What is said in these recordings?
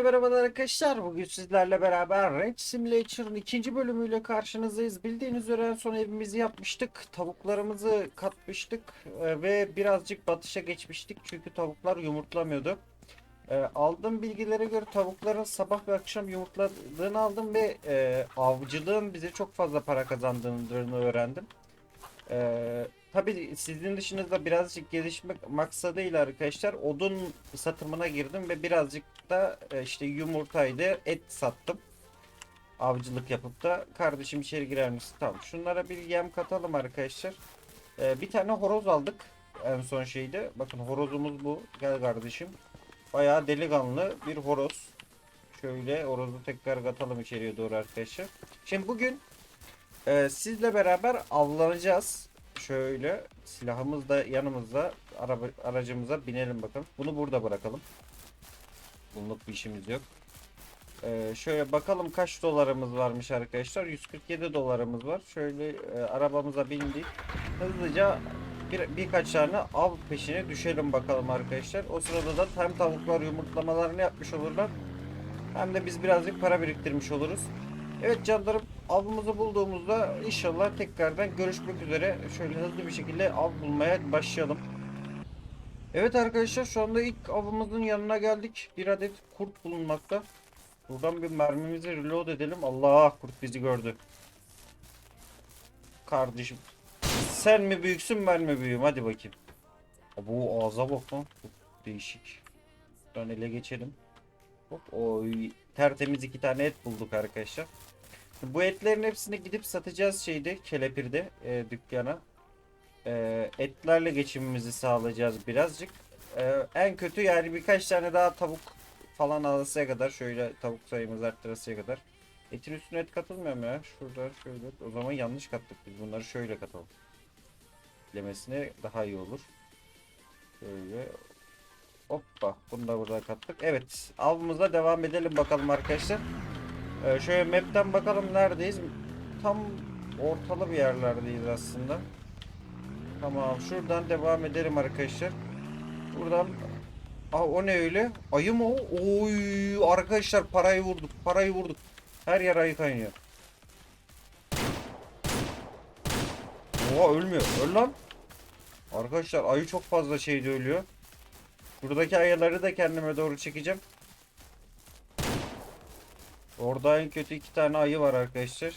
Herkese merhabalar arkadaşlar. Bugün sizlerle beraber Ranch Simulator'ın ikinci bölümüyle karşınızdayız. Bildiğiniz üzere en son evimizi yapmıştık. Tavuklarımızı katmıştık e, ve birazcık batışa geçmiştik. Çünkü tavuklar yumurtlamıyordu. E, aldığım bilgilere göre tavukların sabah ve akşam yumurtladığını aldım ve e, avcılığın bize çok fazla para kazandırdığını öğrendim. Tabii sizin dışınızda birazcık gelişmek maksadıyla arkadaşlar odun satımına girdim ve birazcık da e, işte yumurtaydı et sattım. Avcılık yapıp da kardeşim içeri girer misin? Tamam şunlara bir yem katalım arkadaşlar. E, bir tane horoz aldık en son şeyde. Bakın horozumuz bu. Gel kardeşim. Bayağı delikanlı bir horoz. Şöyle horozu tekrar katalım içeriye doğru arkadaşlar. Şimdi bugün e, sizle beraber avlanacağız. Şöyle silahımız da yanımızda araba, aracımıza binelim bakalım. Bunu burada bırakalım. Bunluk bir işimiz yok. Ee, şöyle bakalım kaç dolarımız varmış arkadaşlar. 147 dolarımız var. Şöyle e, arabamıza bindik. Hızlıca bir, birkaç tane av peşine düşelim bakalım arkadaşlar. O sırada da hem tavuklar yumurtlamalarını yapmış olurlar. Hem de biz birazcık para biriktirmiş oluruz. Evet canlarım avımızı bulduğumuzda inşallah tekrardan görüşmek üzere. Şöyle hızlı bir şekilde av bulmaya başlayalım. Evet arkadaşlar şu anda ilk avımızın yanına geldik. Bir adet kurt bulunmakta. Buradan bir mermimizi reload edelim. Allah kurt bizi gördü. Kardeşim. Sen mi büyüksün ben mi büyüğüm hadi bakayım. Bu ağza bak lan. Değişik. Buradan ele geçelim. Hop, oy. Tertemiz iki tane et bulduk arkadaşlar. Bu etlerin hepsini gidip satacağız şeyde kelepirde e, dükkana. E, etlerle geçimimizi sağlayacağız birazcık. E, en kötü yani birkaç tane daha tavuk falan alasıya kadar şöyle tavuk sayımızı arttırasıya kadar. Etin üstüne et katılmıyor mu ya? Şurada şöyle. O zaman yanlış kattık biz. Bunları şöyle katalım. Lemesine daha iyi olur. Şöyle. Hoppa. Bunu da burada kattık. Evet. Avımıza devam edelim bakalım arkadaşlar. Ee, şöyle map'ten bakalım neredeyiz. Tam ortalı bir yerlerdeyiz aslında. Tamam şuradan devam edelim arkadaşlar. Buradan Aa o ne öyle? Ayı mı o? Oy arkadaşlar parayı vurduk. Parayı vurduk. Her yer ayı kaynıyor. Oha ölmüyor. Öl lan. Arkadaşlar ayı çok fazla şeyde ölüyor. Buradaki ayıları da kendime doğru çekeceğim. Orada en kötü iki tane ayı var arkadaşlar.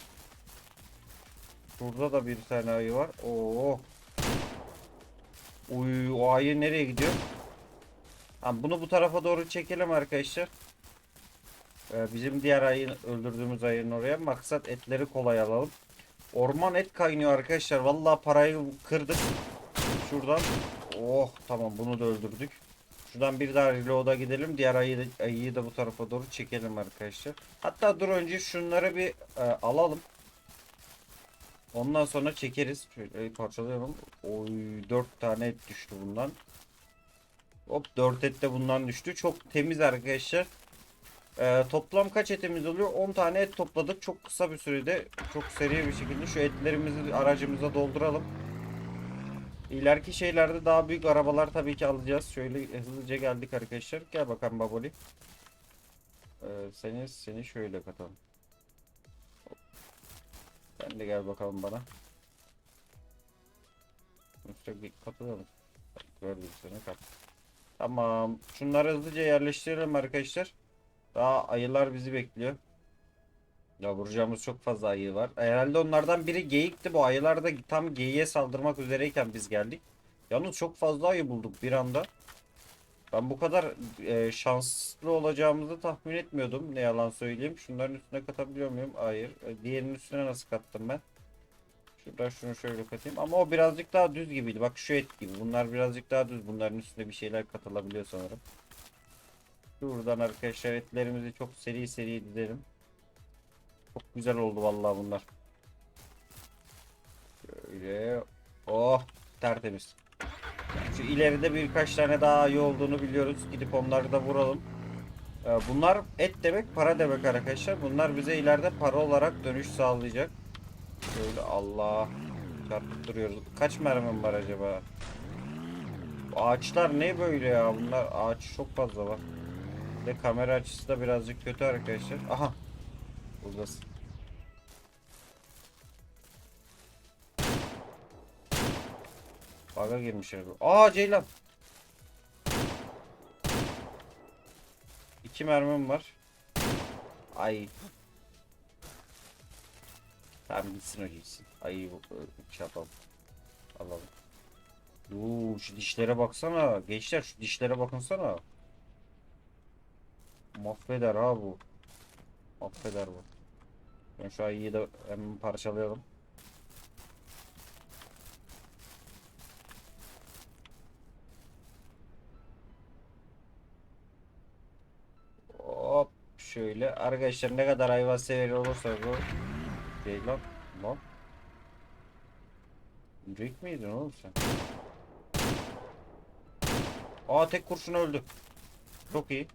Burada da bir tane ayı var. Oo. Uy, o ayı nereye gidiyor? Tamam, bunu bu tarafa doğru çekelim arkadaşlar. Ee, bizim diğer ayı öldürdüğümüz ayının oraya maksat etleri kolay alalım. Orman et kaynıyor arkadaşlar. Vallahi parayı kırdık. Şuradan. Oh tamam bunu da öldürdük. Şuradan bir daha reload'a gidelim. Diğer da, ayıyı da bu tarafa doğru çekelim arkadaşlar. Hatta dur önce şunları bir e, alalım. Ondan sonra çekeriz. Şöyle parçalayalım. Oy 4 tane et düştü bundan. Hop 4 et de bundan düştü. Çok temiz arkadaşlar. E, toplam kaç etimiz oluyor? 10 tane et topladık. Çok kısa bir sürede çok seri bir şekilde şu etlerimizi aracımıza dolduralım. İleriki şeylerde daha büyük arabalar tabii ki alacağız. Şöyle hızlıca geldik arkadaşlar. Gel bakalım Baboli. Ee, seni seni şöyle katalım. Sen de gel bakalım bana. Sürekli katılalım. Gördüm seni kat. Tamam. Şunları hızlıca yerleştirelim arkadaşlar. Daha ayılar bizi bekliyor. Ya vuracağımız çok fazla ayı var. Herhalde onlardan biri geyikti. Bu ayılar da tam geyiğe saldırmak üzereyken biz geldik. Yalnız çok fazla ayı bulduk bir anda. Ben bu kadar e, şanslı olacağımızı tahmin etmiyordum. Ne yalan söyleyeyim. Şunların üstüne katabiliyor muyum? Hayır. E, diğerinin üstüne nasıl kattım ben? Şuradan şunu şöyle katayım. Ama o birazcık daha düz gibiydi. Bak şu et gibi. Bunlar birazcık daha düz. Bunların üstüne bir şeyler katılabiliyor sanırım. Şuradan arkadaşlar etlerimizi çok seri seri dizelim. Çok güzel oldu vallahi bunlar. Şöyle. Oh tertemiz. Şu ileride birkaç tane daha ayı olduğunu biliyoruz. Gidip onları da vuralım. Ee, Bunlar et demek para demek arkadaşlar. Bunlar bize ileride para olarak dönüş sağlayacak. Şöyle Allah çarpıp. Kaç mermim var acaba? Ağaçlar ne böyle ya? Bunlar ağaç çok fazla var. Ve kamera açısı da birazcık kötü arkadaşlar. Aha. Buradasın. Baga girmiş herif. Aa Ceylan. İki mermim var. Ay. Tamam gitsin o gitsin. Ay şey yapalım. Alalım. Oo, şu dişlere baksana. Gençler şu dişlere bakınsana. Mahveder ha bu. Mahveder bu. Ben şu ayıyı da hemen parçalayalım. Hop şöyle. Arkadaşlar ne kadar hayvan severi olursa bu değil lan. Lan. Rick miydin oğlum sen? Aa tek kurşun öldü. Çok iyi.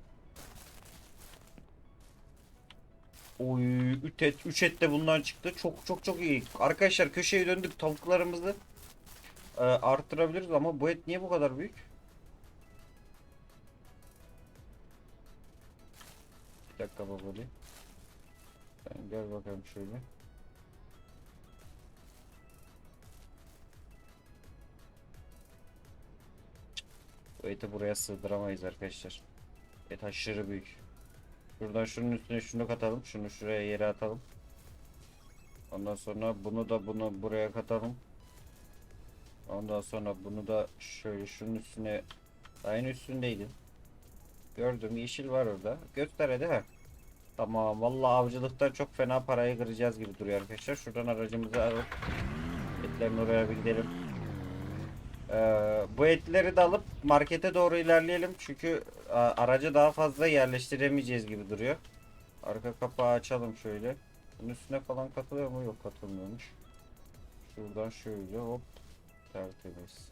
Oy 3 et, 3 et de bundan çıktı. Çok çok çok iyi. Arkadaşlar köşeye döndük. Tavuklarımızı e, arttırabiliriz ama bu et niye bu kadar büyük? Bir dakika babali. Sen gel bakalım şöyle. Bu eti buraya sığdıramayız arkadaşlar. Et aşırı büyük. Şuradan şunun üstüne şunu katalım. Şunu şuraya yere atalım. Ondan sonra bunu da bunu buraya katalım. Ondan sonra bunu da şöyle şunun üstüne aynı üstündeydi. Gördüm yeşil var orada. Göster hadi ha. Tamam vallahi avcılıktan çok fena parayı kıracağız gibi duruyor arkadaşlar. Şuradan aracımızı alıp etlerin oraya bir gidelim. Ee, bu etleri de alıp markete doğru ilerleyelim. Çünkü a, aracı daha fazla yerleştiremeyeceğiz gibi duruyor. Arka kapağı açalım şöyle. Bunun üstüne falan katılıyor mu? Yok katılmıyormuş. Şuradan şöyle hop. Tertemiz.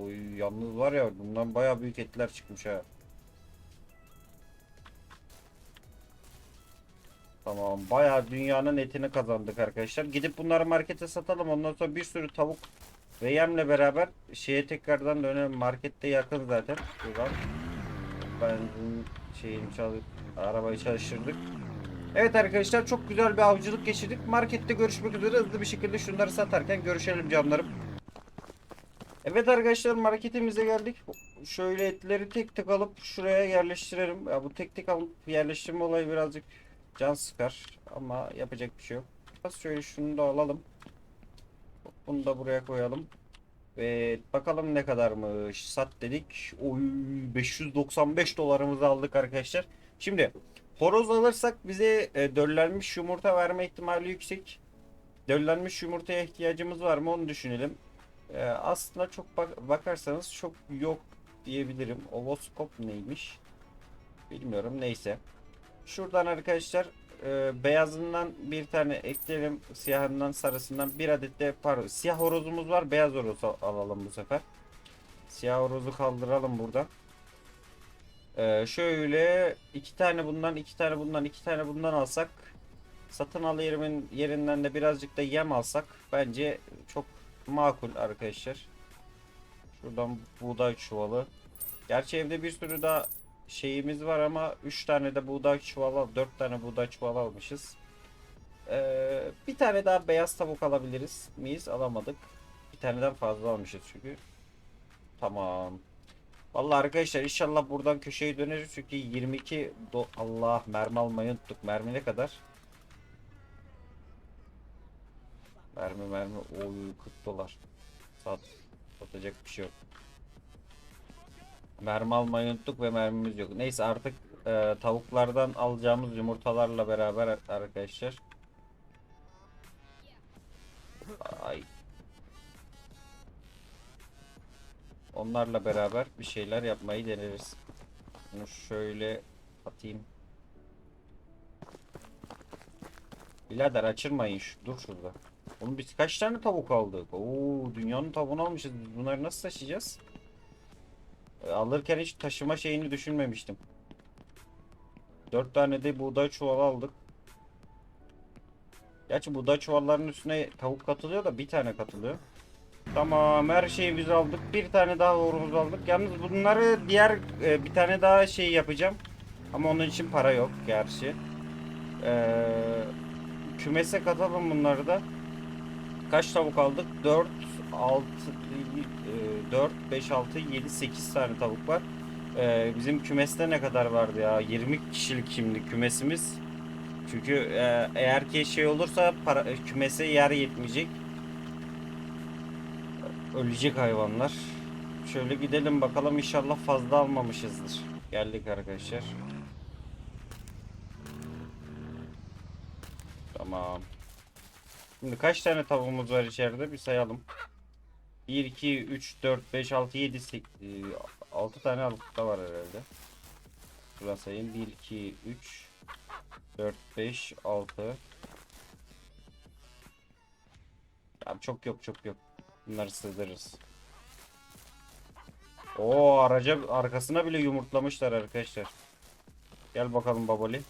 Oy yalnız var ya bundan baya büyük etler çıkmış ha. Tamam bayağı dünyanın etini kazandık arkadaşlar. Gidip bunları markete satalım. Ondan sonra bir sürü tavuk ve beraber şeye tekrardan dönelim. Markette yakın zaten. Şuradan. Benzin şeyini çalıp arabayı çalıştırdık. Evet arkadaşlar çok güzel bir avcılık geçirdik. Markette görüşmek üzere hızlı bir şekilde şunları satarken görüşelim canlarım. Evet arkadaşlar marketimize geldik. Şöyle etleri tek tek alıp şuraya yerleştirelim. Ya bu tek tek alıp yerleştirme olayı birazcık can sıkar ama yapacak bir şey yok. Şöyle şunu da alalım. Bunu da buraya koyalım. Ve bakalım ne kadarmış. Sat dedik. Oy 595 dolarımızı aldık arkadaşlar. Şimdi horoz alırsak bize e, döllenmiş yumurta verme ihtimali yüksek. Döllenmiş yumurtaya ihtiyacımız var mı onu düşünelim. E, aslında çok bak bakarsanız çok yok diyebilirim. Ovoskop neymiş? Bilmiyorum neyse. Şuradan arkadaşlar e, beyazından bir tane ekleyelim. Siyahından sarısından bir adet de pardon siyah horozumuz var. Beyaz horoz al- alalım bu sefer. Siyah horozu kaldıralım burada. E, şöyle iki tane bundan iki tane bundan iki tane bundan alsak satın al yerimin yerinden de birazcık da yem alsak bence çok makul arkadaşlar. Şuradan buğday çuvalı. Gerçi evde bir sürü daha şeyimiz var ama 3 tane de buğday çuvalı, 4 tane buğday çuvalı almışız. Ee, bir tane daha beyaz tavuk alabiliriz miyiz? Alamadık. Bir taneden fazla almışız çünkü. Tamam. Vallahi arkadaşlar inşallah buradan köşeyi döneriz çünkü 22 do Allah mermi almayı unuttuk. Mermi ne kadar? Mermi mermi oy 40 dolar. Sat. Satacak bir şey yok. Mermi almayı ve mermimiz yok. Neyse artık e, tavuklardan alacağımız yumurtalarla beraber arkadaşlar. Ay. Onlarla beraber bir şeyler yapmayı deneriz. Bunu şöyle atayım. Birader açırmayın şu. Dur şurada. Oğlum biz kaç tane tavuk aldık? Oo dünyanın tavuğunu almışız. Bunları nasıl taşıyacağız? Alırken hiç taşıma şeyini düşünmemiştim. 4 tane de buğday çuvalı aldık. Gerçi buğday çuvallarının üstüne tavuk katılıyor da bir tane katılıyor. Tamam her şeyi biz aldık. Bir tane daha horumuz aldık. Yalnız bunları diğer e, bir tane daha şey yapacağım. Ama onun için para yok gerçi. Ee, kümese katalım bunları da. Kaç tavuk aldık? 4, 6, 4, 5, 6, 7, 8 tane tavuk var. Ee, bizim kümeste ne kadar vardı ya? 20 kişilik şimdi kümesimiz. Çünkü e, eğer ki şey olursa para, kümese yer yetmeyecek. Ölecek hayvanlar. Şöyle gidelim bakalım inşallah fazla almamışızdır. Geldik arkadaşlar. Tamam. Şimdi kaç tane tavuğumuz var içeride bir sayalım. 1, 2, 3, 4, 5, 6, 7, 8, 6 tane alıp da var herhalde. Şuradan sayayım. 1, 2, 3, 4, 5, 6. Abi çok yok çok yok. Bunları sığdırırız. Oo araca arkasına bile yumurtlamışlar arkadaşlar. Gel bakalım babali.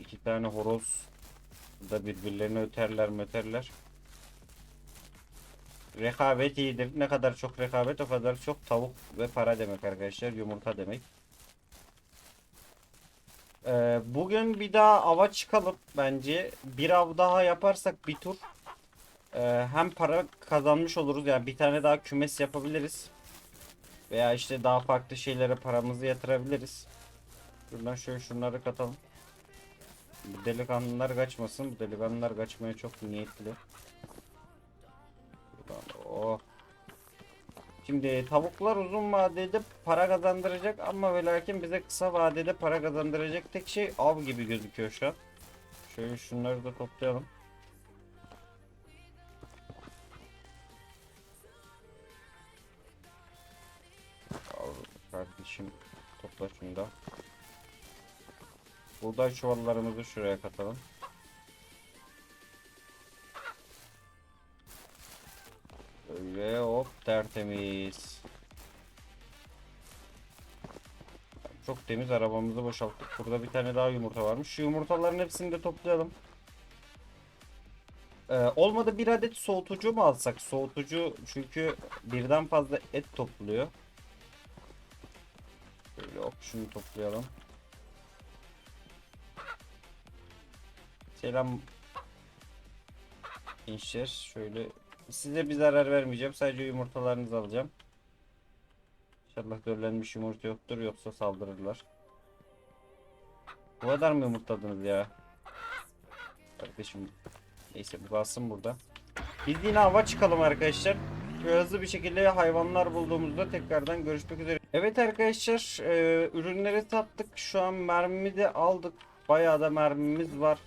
İki tane horoz da birbirlerini öterler möterler. Rekabet iyidir. Ne kadar çok rekabet o kadar çok tavuk ve para demek arkadaşlar. Yumurta demek. Ee, bugün bir daha ava çıkalım bence. Bir av daha yaparsak bir tur. Ee, hem para kazanmış oluruz. Yani bir tane daha kümes yapabiliriz. Veya işte daha farklı şeylere paramızı yatırabiliriz. Buradan şöyle şunları katalım. Bu delikanlılar kaçmasın. Bu delikanlılar kaçmaya çok niyetli. Oh. Şimdi tavuklar uzun vadede para kazandıracak ama ve lakin bize kısa vadede para kazandıracak tek şey av gibi gözüküyor şu an. Şöyle şunları da toplayalım. Al kardeşim topla şunu da. Buğday çuvallarımızı şuraya katalım. Tertemiz. Çok temiz arabamızı boşalttık. Burada bir tane daha yumurta varmış. Şu yumurtaların hepsini de toplayalım. Ee, olmadı bir adet soğutucu mu alsak? Soğutucu çünkü birden fazla et topluyor. Böyle hop şunu toplayalım. Selam gençler. Şöyle size bir zarar vermeyeceğim. Sadece yumurtalarınızı alacağım. İnşallah döllenmiş yumurta yoktur yoksa saldırırlar. Bu kadar mı yumurtladınız ya? Kardeşim neyse bu kalsın burada. Biz yine hava çıkalım arkadaşlar. Şöyle hızlı bir şekilde hayvanlar bulduğumuzda tekrardan görüşmek üzere. Evet arkadaşlar e, ürünleri sattık. Şu an mermimi de aldık. Bayağı da mermimiz var.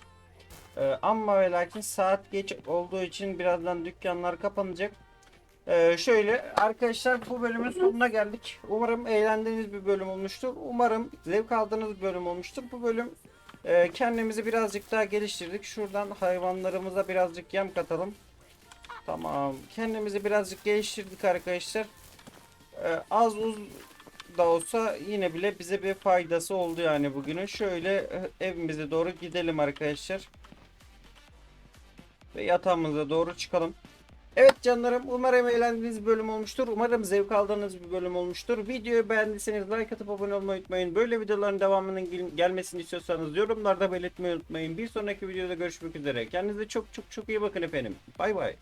E, ama ve lakin saat geç olduğu için birazdan dükkanlar kapanacak. E, şöyle arkadaşlar bu bölümün sonuna geldik. Umarım eğlendiğiniz bir bölüm olmuştur. Umarım zevk aldığınız bir bölüm olmuştur. Bu bölüm e, kendimizi birazcık daha geliştirdik. Şuradan hayvanlarımıza birazcık yem katalım. Tamam. Kendimizi birazcık geliştirdik arkadaşlar. Ee, az uz da olsa yine bile bize bir faydası oldu yani bugünün. Şöyle e, evimize doğru gidelim arkadaşlar. Ve yatağımıza doğru çıkalım. Evet canlarım umarım eğlendiğiniz bir bölüm olmuştur. Umarım zevk aldığınız bir bölüm olmuştur. Videoyu beğendiyseniz like atıp abone olmayı unutmayın. Böyle videoların devamının gel- gelmesini istiyorsanız yorumlarda belirtmeyi unutmayın. Bir sonraki videoda görüşmek üzere. Kendinize çok çok çok iyi bakın efendim. Bay bay.